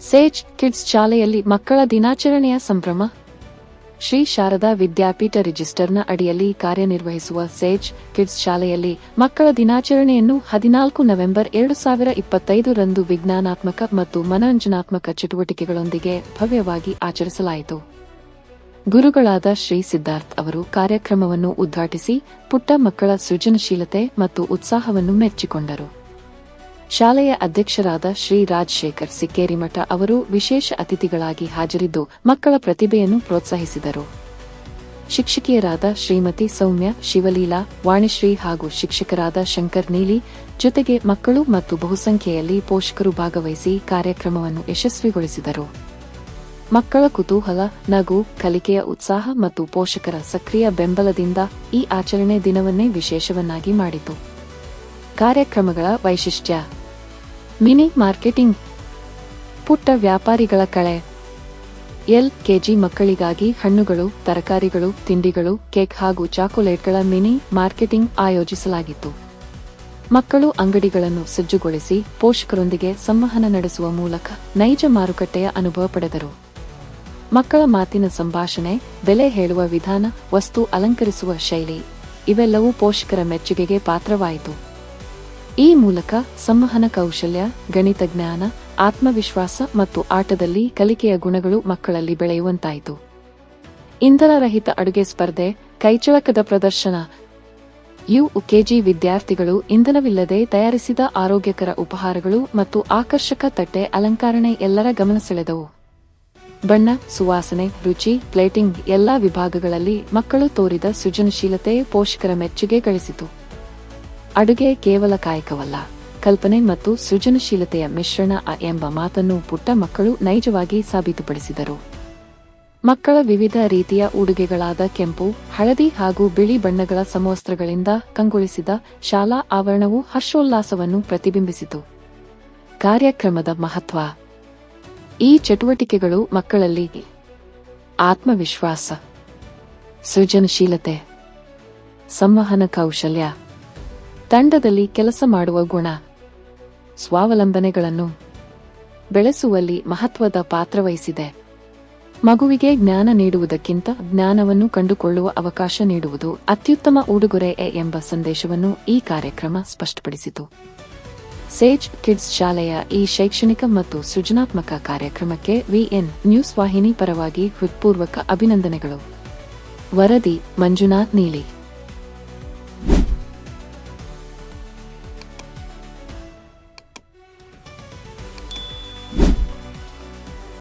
ಸೇಜ್ kids ಶಾಲೆಯಲ್ಲಿ ಮಕ್ಕಳ ದಿನಾಚರಣೆಯ ಸಂಭ್ರಮ. ಶ್ರೀ ಶಾರದಾ ವಿದ್ಯಾಪೀಠ ರಿಜಿಸ್ಟರ್ನ ಅಡಿಯಲ್ಲಿ ಕಾರ್ಯನಿರ್ವಹಿಸುವ ಸೇಜ್ ಕಿಡ್ಸ್ ಶಾಲೆಯಲ್ಲಿ ಮಕ್ಕಳ ದಿನಾಚರಣೆಯನ್ನು ಹದಿನಾಲ್ಕು ನವೆಂಬರ್ ಎರಡು ಸಾವಿರ ಇಪ್ಪತ್ತೈದರಂದು ವಿಜ್ಞಾನಾತ್ಮಕ ಮತ್ತು ಮನರಂಜನಾತ್ಮಕ ಚಟುವಟಿಕೆಗಳೊಂದಿಗೆ ಭವ್ಯವಾಗಿ ಆಚರಿಸಲಾಯಿತು. ಗುರುಗಳಾದ ಶ್ರೀ ಸಿದ್ಧಾರ್ಥ್ ಅವರು ಕಾರ್ಯಕ್ರಮವನ್ನು ಉದ್ಘಾಟಿಸಿ ಪುಟ್ಟ ಮಕ್ಕಳ ಸೃಜನಶೀಲತೆ ಮತ್ತು ಉತ್ಸಾಹವನ್ನು ಮೆಚ್ಚಿಕೊಂಡರು. ಶಾಲೆಯ ಅಧ್ಯಕ್ಷರಾದ ಶ್ರೀ ರಾಜಶೇಖರ್ ಸಿಕ್ಕೇರಿಮಠ ಅವರು ವಿಶೇಷ ಅತಿಥಿಗಳಾಗಿ ಹಾಜರಿದ್ದು ಮಕ್ಕಳ ಪ್ರತಿಭೆಯನ್ನು ಪ್ರೋತ್ಸಾಹಿಸಿದರು. ಶಿಕ್ಷಕಿಯರಾದ ಶ್ರೀಮತಿ ಸೌಮ್ಯ, ಶಿವಲೀಲಾ, ವಾಣಿಶ್ರೀ ಹಾಗೂ ಶಿಕ್ಷಕರಾದ ಶಂಕರ್ ನೀಲಿ ಜೊತೆಗೆ ಮಕ್ಕಳು ಮತ್ತು ಬಹುಸಂಖ್ಯೆಯಲ್ಲಿ ಪೋಷಕರು ಭಾಗವಹಿಸಿ ಕಾರ್ಯಕ್ರಮವನ್ನು ಯಶಸ್ವಿಗೊಳಿಸಿದರು. ಮಕ್ಕಳ ಕುತೂಹಲ, ನಗು, ಕಲಿಕೆಯ ಉತ್ಸಾಹ ಮತ್ತು ಪೋಷಕರ ಸಕ್ರಿಯ ಬೆಂಬಲದಿಂದ ಈ ಆಚರಣೆ ದಿನವನ್ನೇ ವಿಶೇಷವನ್ನಾಗಿ ಮಾಡಿತು. ಕಾರ್ಯಕ್ರಮಗಳ ವೈಶಿಷ್ಟ್ಯ ಮಿನಿ ಮಾರ್ಕೆಟಿಂಗ್. ಪುಟ್ಟ ವ್ಯಾಪಾರಿಗಳ ಕಳೆ. ಎಲ್ ಕೆಜಿ ಮಕ್ಕಳಿಗಾಗಿ ಹಣ್ಣುಗಳು, ತರಕಾರಿಗಳು, ತಿಂಡಿಗಳು, ಕೇಕ್ ಹಾಗೂ ಚಾಕೊಲೇಟ್ಗಳ ಮಿನಿ ಮಾರ್ಕೆಟಿಂಗ್ ಆಯೋಜಿಸಲಾಗಿತ್ತು. ಮಕ್ಕಳು ಅಂಗಡಿಗಳನ್ನು ಸಜ್ಜುಗೊಳಿಸಿ ಪೋಷಕರೊಂದಿಗೆ ಸಂವಹನ ನಡೆಸುವ ಮೂಲಕ ನೈಜ ಮಾರುಕಟ್ಟೆಯ ಅನುಭವ ಪಡೆದರು. ಮಕ್ಕಳ ಮಾತಿನ ಸಂಭಾಷಣೆ, ಬೆಲೆ ಹೇಳುವ ವಿಧಾನ, ವಸ್ತು ಅಲಂಕರಿಸುವ ಶೈಲಿ, ಇವೆಲ್ಲವೂ ಪೋಷಕರ ಮೆಚ್ಚುಗೆಗೆ ಪಾತ್ರವಾಯಿತು. ಈ ಮೂಲಕ ಸಂವಹನ ಕೌಶಲ್ಯ, ಗಣಿತ ಜ್ಞಾನ, ಆತ್ಮವಿಶ್ವಾಸ ಮತ್ತು ಆಟದಲ್ಲಿ ಕಲಿಕೆಯ ಗುಣಗಳು ಮಕ್ಕಳಲ್ಲಿ ಬೆಳೆಯುವಂತಾಯಿತು. ಇಂಧನ ರಹಿತ ಅಡುಗೆ ಸ್ಪರ್ಧೆ, ಕೈಚಳಕದ ಪ್ರದರ್ಶನ. ಯು ಕೆಜಿ ವಿದ್ಯಾರ್ಥಿಗಳು ಇಂಧನವಿಲ್ಲದೆ ತಯಾರಿಸಿದ ಆರೋಗ್ಯಕರ ಉಪಹಾರಗಳು ಮತ್ತು ಆಕರ್ಷಕ ತಟ್ಟೆ ಅಲಂಕಾರಣೆ ಎಲ್ಲರ ಗಮನ ಸೆಳೆದವು. ಬಣ್ಣ, ಸುವಾಸನೆ, ರುಚಿ, ಪ್ಲೇಟಿಂಗ್ ಎಲ್ಲಾ ವಿಭಾಗಗಳಲ್ಲಿ ಮಕ್ಕಳು ತೋರಿದ ಸೃಜನಶೀಲತೆ ಪೋಷಕರ ಮೆಚ್ಚುಗೆ ಗಳಿಸಿತು. ಅಡುಗೆ ಕೇವಲ ಕಾಯಕವಲ್ಲ, ಕಲ್ಪನೆ ಮತ್ತು ಸೃಜನಶೀಲತೆಯ ಮಿಶ್ರಣ ಎಂಬ ಮಾತನ್ನು ಪುಟ್ಟ ಮಕ್ಕಳು ನೈಜವಾಗಿ ಸಾಬೀತುಪಡಿಸಿದರು. ಮಕ್ಕಳ ವಿವಿಧ ರೀತಿಯ ಉಡುಗೆಗಳಾದ ಕೆಂಪು, ಹಳದಿ ಹಾಗೂ ಬಿಳಿ ಬಣ್ಣಗಳ ಸಮವಸ್ತ್ರಗಳಿಂದ ಕಂಗೊಳಿಸಿದ ಶಾಲಾ ಆವರಣವು ಹರ್ಷೋಲ್ಲಾಸವನ್ನು ಪ್ರತಿಬಿಂಬಿಸಿತು. ಕಾರ್ಯಕ್ರಮದ ಮಹತ್ವ. ಈ ಚಟುವಟಿಕೆಗಳು ಮಕ್ಕಳಲ್ಲಿ ಆತ್ಮವಿಶ್ವಾಸ, ಸೃಜನಶೀಲತೆ, ಸಂವಹನ ಕೌಶಲ್ಯ ತಂಡದಲ್ಲಿ ಕೆಲಸ ಮಾಡುವ ಗುಣ. ಸ್ವಾವಲಂಬನೆಗಳನ್ನು ಬೆಳೆಸುವಲ್ಲಿ ಮಹತ್ವದ ಪಾತ್ರವಹಿಸಿದೆ. ಮಗುವಿಗೆ ಜ್ಞಾನ ನೀಡುವುದಕ್ಕಿಂತ ಜ್ಞಾನವನ್ನು ಕಂಡುಕೊಳ್ಳುವ ಅವಕಾಶ ನೀಡುವುದು ಅತ್ಯುತ್ತಮ ಉಡುಗೊರೆ ಎಂಬ ಸಂದೇಶವನ್ನು ಈ ಕಾರ್ಯಕ್ರಮ ಸ್ಪಷ್ಟಪಡಿಸಿತು. ಸೇಜ್ ಕಿಡ್ಸ್ ಶಾಲೆಯ ಈ ಶೈಕ್ಷಣಿಕ ಮತ್ತು ಸೃಜನಾತ್ಮಕ ಕಾರ್ಯಕ್ರಮಕ್ಕೆ ವಿಎನ್ ನ್ಯೂಸ್ ವಾಹಿನಿ ಪರವಾಗಿ ಹೃತ್ಪೂರ್ವಕ ಅಭಿನಂದನೆಗಳು. ವರದಿ ಮಂಜುನಾಥ್ ನೀಲಿ.